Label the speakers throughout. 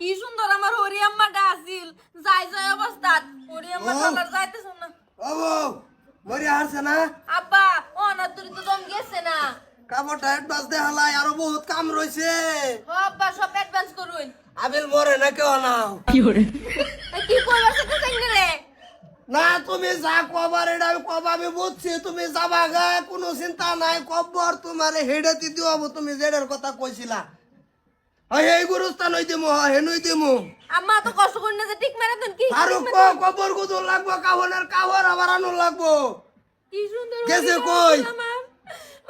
Speaker 1: কি সুন্দর আমার হরি আছিল যাই যাই অবস্থাত। হরি আম্মা কালার যাইতেছ না।
Speaker 2: হারছে না?
Speaker 1: আব্বা ও না তুই তো দম গেছে না।
Speaker 2: কাপড়টা অ্যাডভান্স দেখালাই আরও বহুত কাম রয়েছে
Speaker 1: ও আব্বা সব অ্যাডভান্স করুন।
Speaker 2: আবিল মরে না কেউ নাও
Speaker 1: এই কি করবার সাথে রে।
Speaker 2: না তুমি যা কবার এটা আমি কবা আমি বুঝছি তুমি যাবা গা কোনো চিন্তা নাই কব্বর তোমার হেডে দিতে হব তুমি জেডের কথা কইছিলা। এই গুরুস্থান হই দিমু হেনুই দিমু
Speaker 1: আম্মা তো কষ্ট করি না যে ঠিক মেরে তুই কি
Speaker 2: আর কব্বর গুদুর লাগবো কাহনের কাহর আবার আনুন লাগবো।
Speaker 1: কি সুন্দর
Speaker 2: গেছে কই?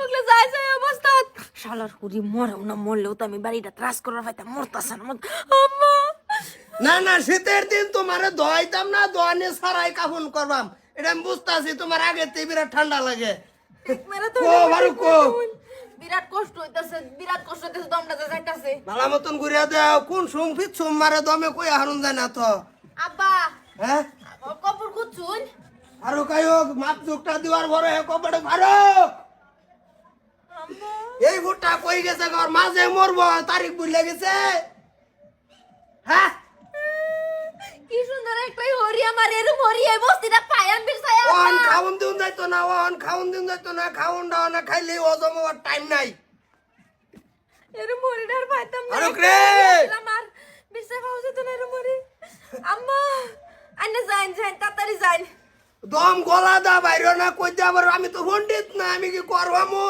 Speaker 1: ওগুলো যাই যাই অবস্থাত শালার হরি মরেও না মরলেও তো আমি বাড়িটা ত্রাস করার পাইতাম মরতাছে না আম্মা।
Speaker 2: না না শীতের দিন তোমারে ধোয়াইতাম না ধোয়ানি সারাই কাফন করবাম। এটা আমি বুঝতেছি তোমার আগে তে বিরাট ঠান্ডা লাগে। কো, বারু কো।
Speaker 1: বিরাট কষ্ট হইতাছে বিরাট কষ্ট হইতাছে দমটা যাইতাছে।
Speaker 2: ভালো মতন ঘুরিয়া দেও কোন সুম ফিট সুম মারে দমে কই হারুন যায় না তো?
Speaker 1: আব্বা
Speaker 2: হ্যাঁ
Speaker 1: কপুর কুচুন
Speaker 2: আরও কায়ো মাপ চুকটা দিওয়ার ভরে হে কপড়ে ভারো এই ভুট্টা কই গেছে ঘর মাঝে মরবো তারিখ বুঝলে গেছে? হ্যাঁ
Speaker 1: কি সুন্দর একটাই হরি আমার এরম হরি এই বস্তিটা পায়ান বিরসায়
Speaker 2: ওন খাউন দিন যাইতো না ওন খাউন দিন যাইতো না খাউন দাও না খাইলে ওজম হওয়ার টাইম নাই।
Speaker 1: এরম হরিটার পাইতাম না।
Speaker 2: আরুক রে!
Speaker 1: আমার তো না এরম হরি আম্মা আন্নে যাইন যাইন তাড়াতাড়ি যাইন।
Speaker 2: দম গলা দা বাইরে না কই দে আবার আমি তো পণ্ডিত না আমি কি করবামু?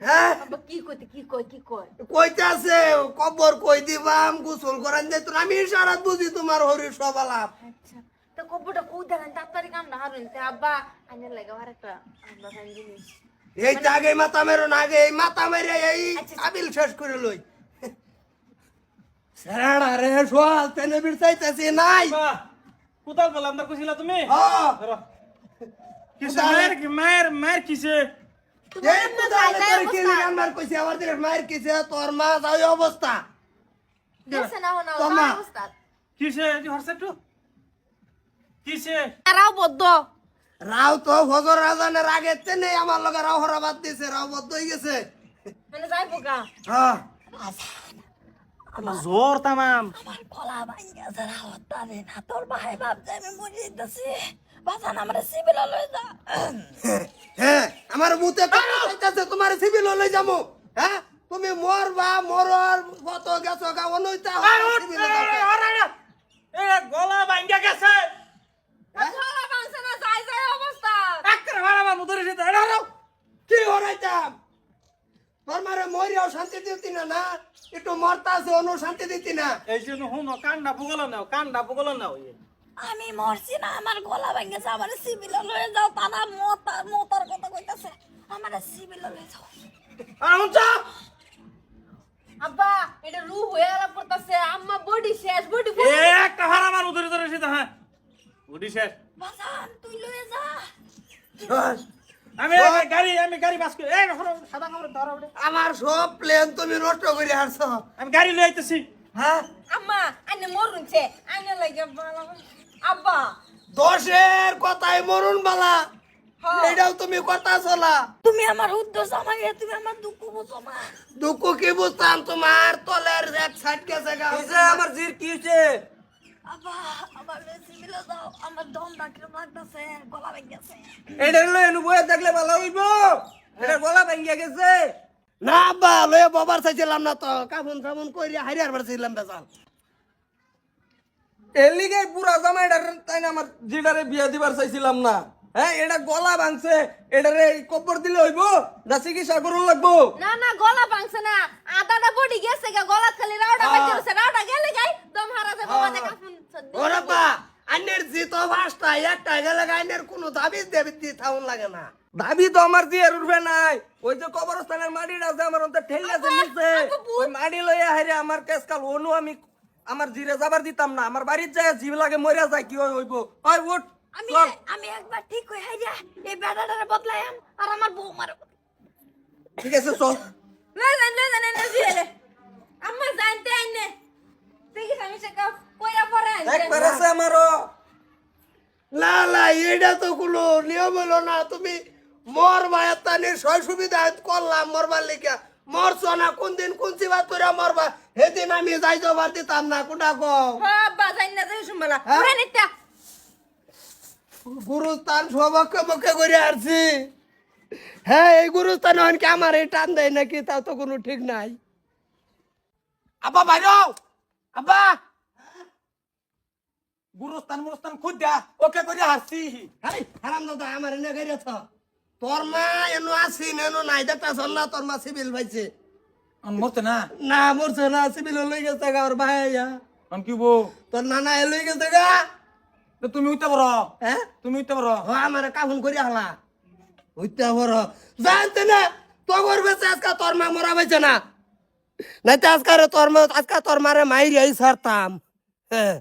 Speaker 2: হ্যাঁ?
Speaker 1: কি কইতে কি কই কি কই
Speaker 2: কইতে আছে কবর কই দিবাম গোসল করান না। আমি ইশারাত বুঝি তোমার হরির সবালাপ
Speaker 1: আচ্ছা। কপুরটা কই দেন তাড়াতাড়ি কাম না হারুন। তে আব্বা আন্নে লাগে আর একটা আব্বা খান জিনিস
Speaker 2: এই তো আগে মাথা মেরো না আগে এই মাথা মেরে এই আবিল শেষ করে লই। সেরাড়া রে সোয়াল তেনে বিরসাইতেছি নাই।
Speaker 3: কোথাও বললাম না কইছিলা তুমি। কিসে? মায়ের মায়ের কিসে?
Speaker 2: কি তোর মা যাই অবস্থা।
Speaker 3: কিসে কিসে?
Speaker 1: বদ্ধ।
Speaker 2: রাও তো ফজর রাজানের আগে তেনে আমার লগে রাও হরাবাদ দিছে রাও বদ্ধ হয়ে গেছে।
Speaker 1: মানে যাই পোকা
Speaker 2: হ্যাঁ।
Speaker 3: জোর তামাম।
Speaker 4: আমার গলা ভাঙ্গা যারা হত্যা রে না তোর ভাই বাপ যে আমি মরে যেতেছি বাজান আমার সিভিল লই যা।
Speaker 2: হ্যাঁ আমার মুতে কইতাছে তোমার সিভিল লই যামু। হ্যাঁ তুমি মোর বা মোরর কত গেছো গা অনইতা সিভিল
Speaker 3: গলা ভাঙ্গা গেছে
Speaker 1: ঝালা ভাঙছে না যাই যাই অবস্থা
Speaker 3: সেটা এটা দাও
Speaker 2: কি হরাইতাম? তোর মারে মরিয়াও শান্তি দিতি না না? একটু মরতা আছে অনু শান্তি দিতি না।
Speaker 3: এই জন্য হুন কান্ডা পুগল নাও কান্ডা পুগল নাও
Speaker 4: আমি মরছি না আমার গলা ভাঙ্গেছে আমার সিভিল লই যাও তারা মতার মতার কথা কইতাছে আমার সিভিল লই যাও।
Speaker 3: আর হুনছা
Speaker 1: আব্বা এটা রু হয়ে আলা পড়তাছে আম্মা বডি শেষ বডি
Speaker 3: এ একটা ভাড়া আমার মুদরে ধরে সেটা হ্যাঁ। উডি শেষ।
Speaker 4: বাজান তুই লই যা।
Speaker 3: আমি গাড়ি আমি গাড়ি বাস করে। এই হলো সাদা কাপড় ধরা
Speaker 2: আমার সব প্লেন তুমি নষ্ট করে হারছ।
Speaker 3: আমি গাড়ি লই আইতেছি।
Speaker 2: হ্যাঁ?
Speaker 1: আম্মা আনে মরুনছে। আনে লাগে আব্বা।
Speaker 2: দশের কথাই মরুন বালা।
Speaker 1: হ্যাঁ।
Speaker 2: এটাও তুমি কথা চলা
Speaker 4: তুমি আমার উদ্দেশ্য আমাকে তুমি আমার দুঃখ বুঝো না
Speaker 2: দুঃখ কি বুঝতাম? তোমার তলের এক সাইড গেছে আমার জির কি হয়েছে এটা লই এনু বয়ে দেখলে ভালো হইব। এটা গলা ভাঙ্গিয়া গেছে। না আব্বা লয়ে বাবার চাইছিলাম না তো। কাফুন সাবুন কইরা হারিয়ার বার বেচাল।
Speaker 5: এর লিগে পুরা জামাইটার তাই না আমার জিডারে বিয়া দিবার চাইছিলাম না। হ্যাঁ এটা গলা ভাঙছে। এটারে কব্বর দিলে হইব না চিকিৎসা করুন লাগবো?
Speaker 1: না না গলা ভাঙছে না। আদাটা বডি গেছে গা গলা খালি রাউডা রাউডা গেলে গাই দম হারা যাবে বাজে কাফুন
Speaker 2: ওরে বা আইনের জিত পাঁচটা একটা গেলে আইনের কোনো দাবিজ দেবিজ দিয়ে থাউন লাগে না।
Speaker 5: দাবি তো আমার জিয়ার উঠবে নাই। ওই যে কবরস্থানের মাটিটা আছে আমার অন্তর ঠেলে আছে নিচে ওই মাটি লইয়া হাইরে আমার কেস কাল অনু আমি আমার জিরে যাবার দিতাম না। আমার বাড়ির যায় জিভ লাগে মরিয়া যায় কি হইব? হয় উঠ।
Speaker 4: আমি। আমি একবার ঠিক হয়ে হাইরা এই বেড়াটারে বদলাই আন আর আমার বউ মারে।
Speaker 5: ঠিক আছে চল।
Speaker 1: যান লই যান এনে দিয়ে আম্মা জানতে আইনে দেখি আমি কইরা পড়ে
Speaker 5: একবার আছে আমারও।
Speaker 2: না না এটা তো কোনো নিয়ম হলো না। তুমি মর মায়াতানি সয় সুবিধা করলাম মরবার লিখা মরছো না কোন দিন কোন চিবা তোরা মরবা? সেদিন আমি যাই যাবার দিতাম না কোনটা কও?
Speaker 1: আব্বা জানি না যাই শুনবেলা নিত্যা
Speaker 2: গুরুস্থান সবকে মুখে করে আসছি হ্যাঁ এই গুরুস্থান হন কি আমার এই টান দেয় নাকি? তাও তো কোনো ঠিক নাই।
Speaker 3: আব্বা বাইরে! আব্বা! গুরুস্থান মুরুস্থান খুদ দা ওকে করে হাসছি
Speaker 2: হাই হারাম দাদা আমার এনে গেছে তোর মা এনো আসি এনো নাই দেখতা না তোর মা সিভিল পাইছে।
Speaker 3: মরতে না?
Speaker 2: না মরছে না সিভিল লই গেছে গা ওর ভাইয়া
Speaker 3: কি বউ?
Speaker 2: তোর নানা এ লই গেছে গা।
Speaker 3: তো তুমি উঠতে পারো।
Speaker 2: হ্যাঁ?
Speaker 3: তুমি উঠতে পারো।
Speaker 2: হ্যাঁ আমার কাবুল করি আলা উঠতে বড় জানতে না তো করবে আজকে তোর মা মরা পাইছে না। তো আজকে তোর মা আজকে তোর মারে মাইরি আই সারতাম হ্যাঁ।